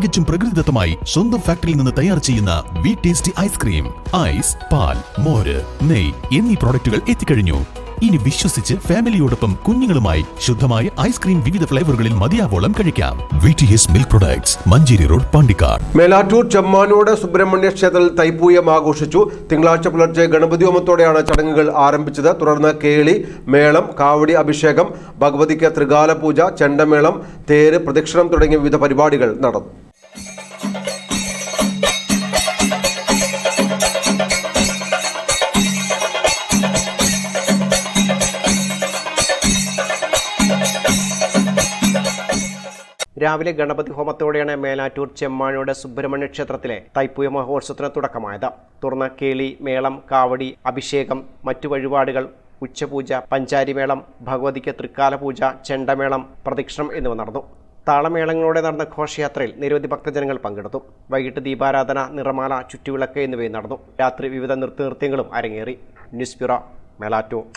തികച്ചും പ്രകൃതിദത്തമായി സ്വന്തം ഫാക്ടറിയിൽ നിന്ന് തയ്യാർ ചെയ്യുന്ന വി ടേസ്റ്റി ഐസ്ക്രീം ഐസ് പാൽ മോര് നെയ് എന്നീ പ്രോഡക്റ്റുകൾ എത്തിക്കഴിഞ്ഞു. ഇനി വിശ്വസിച്ച് ഫാമിലിയോടൊപ്പം കുഞ്ഞുങ്ങളുമായി ശുദ്ധമായ ഐസ്ക്രീം വിവിധ ഫ്ലേവറുകളിൽ മതിയാവോളം കഴിക്കാം. V T S milk products Manjeri road Pandikkad. Melattur Chemmanode Subrahmanya ക്ഷേത്രത്തിൽ തൈപ്പൂയം ആഘോഷിച്ചു. തിങ്കളാഴ്ച പുലർച്ചെ ഗണപതി ഹോമത്തോടെയാണ് ചടങ്ങുകൾ ആരംഭിച്ചത്. തുടർന്ന് കേളി മേളം കാവടി അഭിഷേകം ഭഗവതിക്ക് ത്രികാല പൂജ ചെണ്ടമേളം തേര് പ്രദക്ഷിണം തുടങ്ങിയ വിവിധ പരിപാടികൾ നടന്നു. രാവിലെ ഗണപതി ഹോമത്തോടെയാണ് മേലാറ്റൂർ ചെമ്മാനോട് സുബ്രഹ്മണ്യ ക്ഷേത്രത്തിലെ തൈപ്പൂയ മഹോത്സവത്തിന് തുടക്കമായത്. തുടർന്ന് കേളി മേളം കാവടി അഭിഷേകം മറ്റു വഴിപാടുകൾ ഉച്ചപൂജ പഞ്ചാരിമേളം ഭഗവതിക്ക് തൃക്കാല പൂജ ചെണ്ടമേളം പ്രദക്ഷിണം എന്നിവ നടന്നു. താളമേളങ്ങളോടെ നടന്ന ഘോഷയാത്രയിൽ നിരവധി ഭക്തജനങ്ങൾ പങ്കെടുത്തു. വൈകിട്ട് ദീപാരാധന നിറമാല ചുറ്റുവിളക്ക് എന്നിവയും നടന്നു. രാത്രി വിവിധ നൃത്തനൃത്യങ്ങളും അരങ്ങേറി. News bureau Melattur.